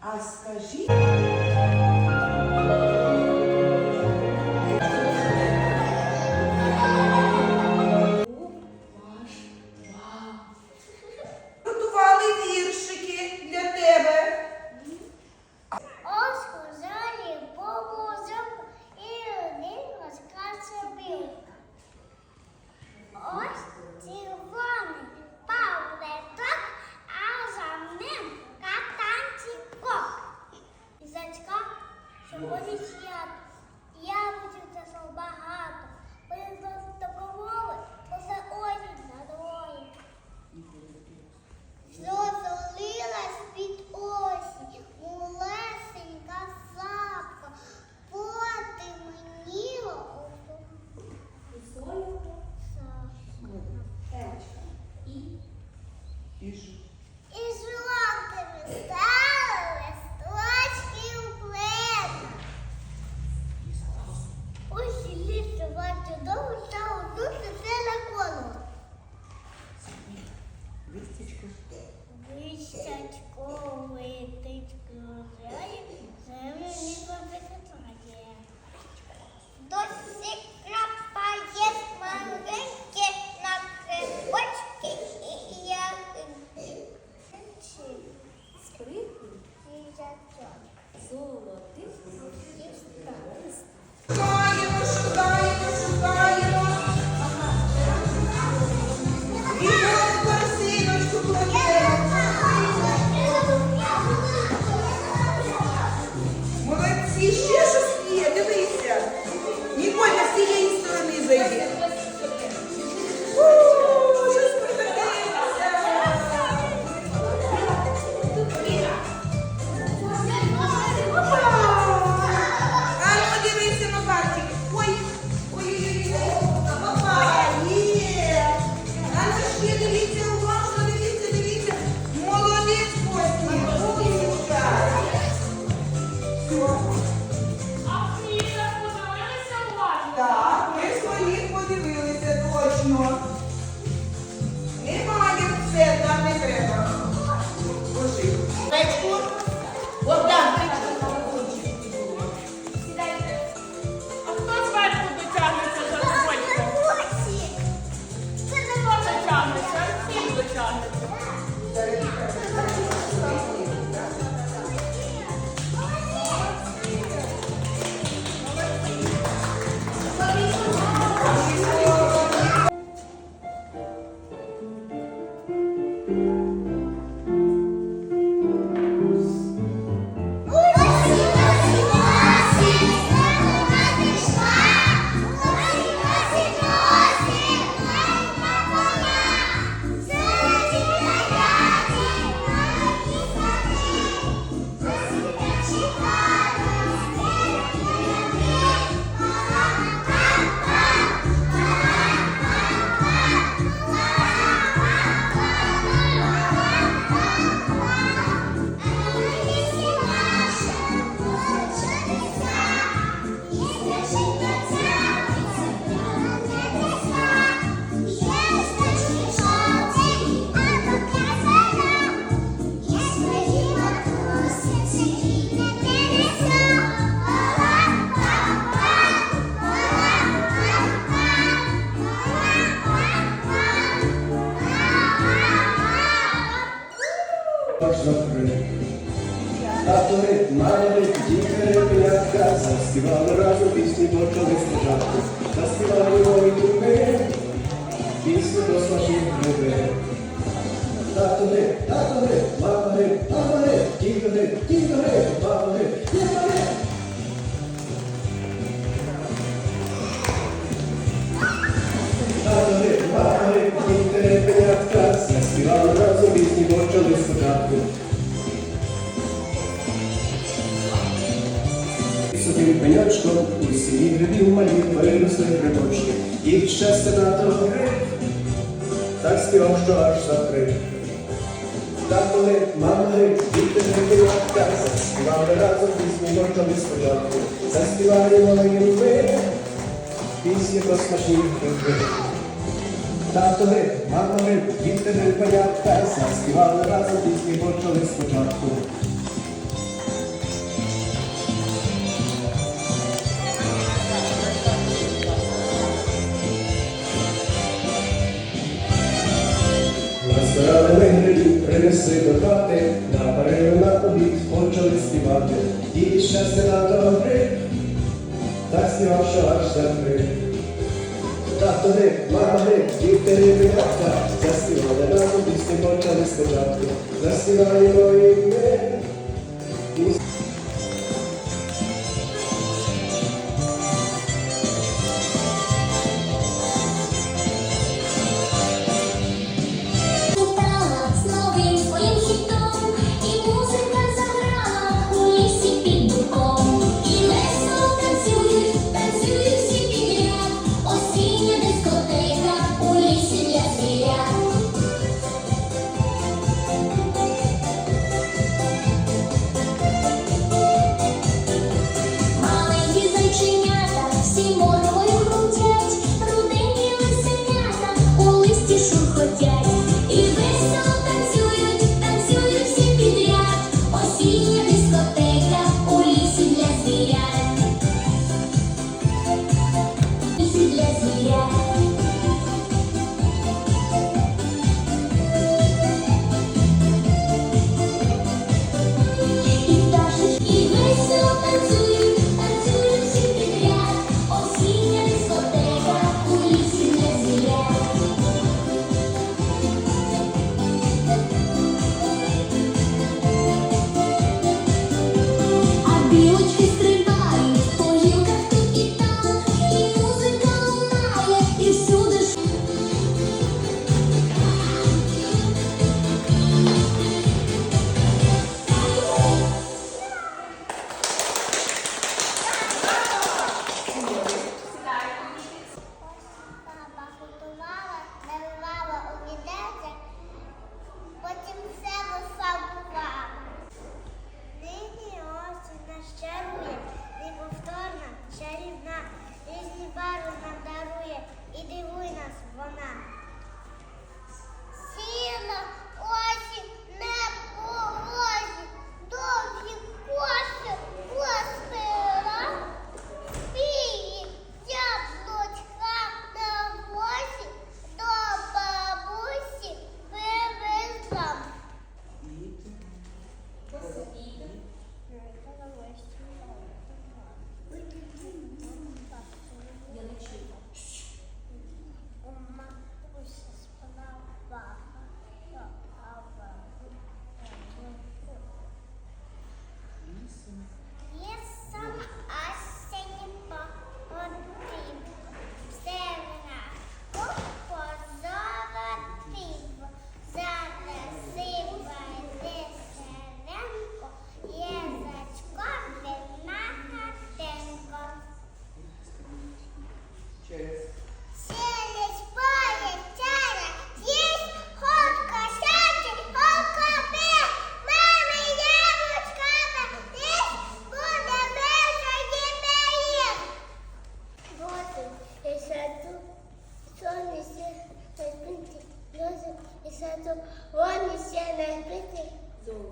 А скажіть. І жовтими стали листочки у плена. Ось і літо бачу довго стало тут все на коло. Вистячко, витичко, землю ніби викатає. Досі ще дивіться, заспівали разом пісні, почали спочатку. садок, усі грибів малі виросли грибочки, їх ще сенатор гри, так співав, що аж закрив. Та коли мама гриб, діти грибила, так заспівали разом пісні ночами спочатку. Заспівали маленьким ми, пісні про смачні гриби. Тато діти не я песа, співали разом пісні почали спочатку. пси до на перерву на обід почали співати. І щастя на добри, так співав, що аж закрив. Тато гриб, мама гриб, діти риби хата, заспівали нам пісні, почали спочатку, заспіваємо і ми.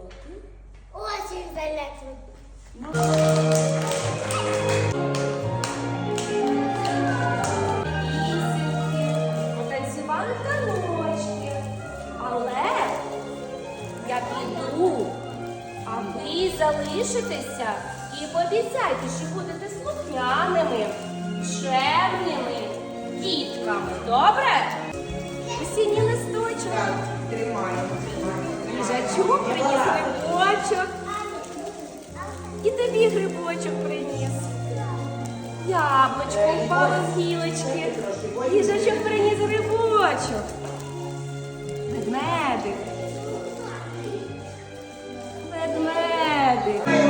року. Очень далеко. Залишитеся і пообіцяйте, що будете слухняними, чемними дітками. Добре? Усі ні листочок. Тримаємо їжачок приніс грибочок. І тобі грибочок приніс. Яблочко впало з гілочки. Їжачок приніс грибочок. Медмедик. Медмедик.